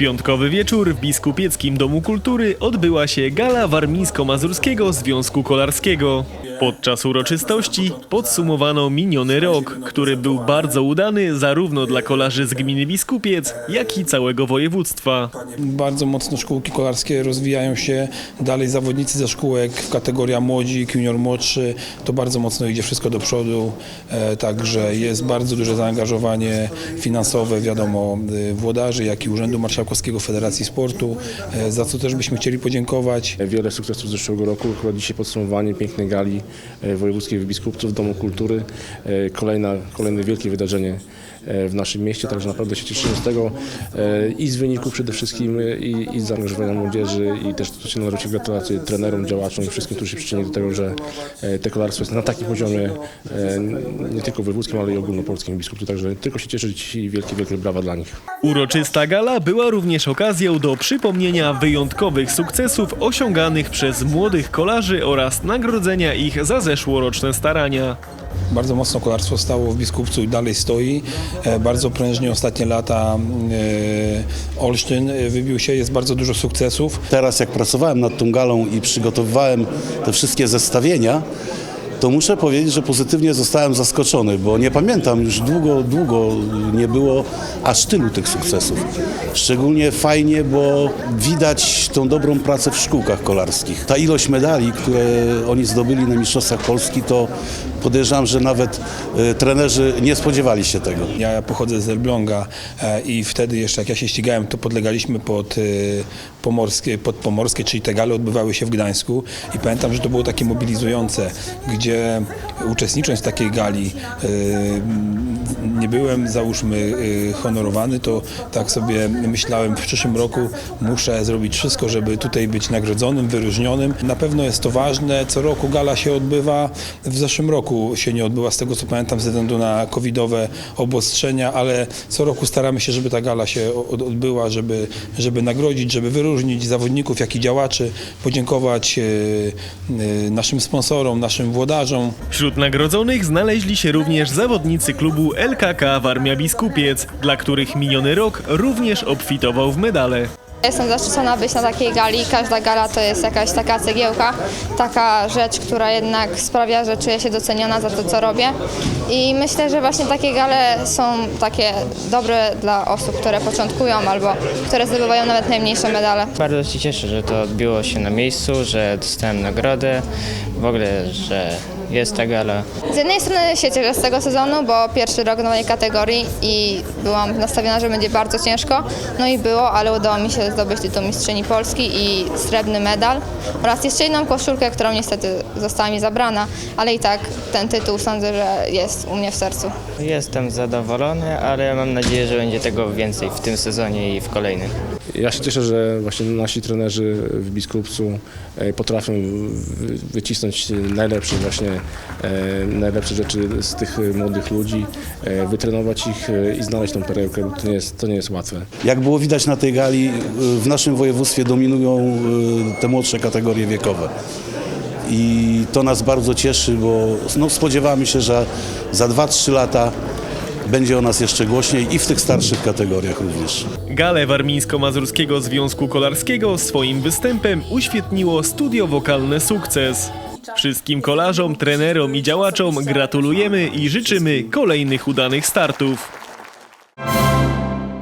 piątkowy wieczór w Biskupieckim Domu Kultury odbyła się gala Warmińsko-Mazurskiego Związku Kolarskiego. Podczas uroczystości podsumowano miniony rok, który był bardzo udany zarówno dla kolarzy z gminy Biskupiec, jak i całego województwa. Bardzo mocno szkółki kolarskie rozwijają się. Dalej zawodnicy ze szkółek, kategoria młodzi, junior młodszy, to bardzo mocno idzie wszystko do przodu. E, Także jest bardzo duże zaangażowanie finansowe, wiadomo, e, włodarzy, jak i Urzędu Marszałkowskiego Federacji Sportu, e, za co też byśmy chcieli podziękować. Wiele sukcesów z zeszłego roku. Chyba dzisiaj podsumowanie pięknej gali wojewódzkiej w Biskupcu w Domu Kultury. E, Kolejna, kolejne wielkie wydarzenie e, w naszym mieście, także naprawdę się cieszymy z tego e, i z wyniku przede wszystkim e, i, i z zaangażowania młodzieży i też to się należy gratulacje trenerom, działaczom i wszystkim, którzy się przyczynili do tego, że e, te kolarstwo jest na takim poziomie e, nie tylko wojewódzkim, ale i ogólnopolskim Biskupcu, także tylko się cieszyć i wielkie, wielkie brawa dla nich. Uroczysta gala była również okazją do przypomnienia wyjątkowych sukcesów osiąganych przez młodych kolarzy oraz nagrodzenia ich za zeszłoroczne starania. Bardzo mocno kolarstwo stało w Biskupcu i dalej stoi. E, Bardzo prężnie ostatnie lata e, Olsztyn e, wybił się, jest bardzo dużo sukcesów. Teraz jak pracowałem nad tą galą i przygotowywałem te wszystkie zestawienia, to muszę powiedzieć, że pozytywnie zostałem zaskoczony, bo nie pamiętam, już długo, długo nie było aż tylu tych sukcesów. Szczególnie fajnie, bo widać tą dobrą pracę w szkółkach kolarskich. Ta ilość medali, które oni zdobyli na Mistrzostwach Polski, to podejrzewam, że nawet e, trenerzy nie spodziewali się tego. Ja pochodzę z Elbląga e, i wtedy jeszcze jak ja się ścigałem, to podlegaliśmy pod e, Pomorskie, pod Pomorskie, czyli te gale odbywały się w Gdańsku i pamiętam, że to było takie mobilizujące, gdzie uczestnicząc w takiej gali e, nie byłem załóżmy e, honorowany, to tak sobie myślałem w przyszłym roku muszę zrobić wszystko, żeby tutaj być nagrodzonym, wyróżnionym. Na pewno jest to ważne, co roku gala się odbywa, w zeszłym roku się nie odbyła z tego co pamiętam ze względu na covidowe obostrzenia, ale co roku staramy się, żeby ta gala się od- odbyła, żeby, żeby nagrodzić, żeby wyróżnić zawodników, jak i działaczy, podziękować e, naszym sponsorom, naszym włodarzom, Wśród nagrodzonych znaleźli się również zawodnicy klubu LKK Warmia Biskupiec, dla których miniony rok również obfitował w medale. Jestem zaszczycona być na takiej gali. Każda gala to jest jakaś taka cegiełka, taka rzecz, która jednak sprawia, że czuję się doceniona za to, co robię. I myślę, że właśnie takie gale są takie dobre dla osób, które początkują albo które zdobywają nawet najmniejsze medale. Bardzo się cieszę, że to odbyło się na miejscu, że dostałem nagrodę, w ogóle, że jest ta gala. Z jednej strony się cieszę z tego sezonu, bo pierwszy rok nowej kategorii i byłam nastawiona, że będzie bardzo ciężko. No i było, ale udało mi się zdobyć tytuł Mistrzyni Polski i srebrny medal oraz jeszcze jedną koszulkę, którą niestety została mi zabrana, ale i tak ten tytuł sądzę, że jest u mnie w sercu. Jestem zadowolony, ale mam nadzieję, że będzie tego więcej w tym sezonie i w kolejnym. Ja się cieszę, że właśnie nasi trenerzy w Biskupcu e, potrafią wy- wycisnąć najlepsze właśnie, e, najlepsze rzeczy z tych młodych ludzi, e, wytrenować ich e, i znaleźć tą perełkę, to nie jest, to nie jest łatwe. Jak było widać na tej gali, w naszym województwie dominują te młodsze kategorie wiekowe. I to nas bardzo cieszy, bo no, spodziewamy się, że za 2-3 lata będzie o nas jeszcze głośniej i w tych starszych kategoriach również. Galę Warmińsko-Mazurskiego Związku Kolarskiego swoim występem uświetniło studio wokalne Sukces. Wszystkim kolarzom, trenerom i działaczom gratulujemy i życzymy kolejnych udanych startów.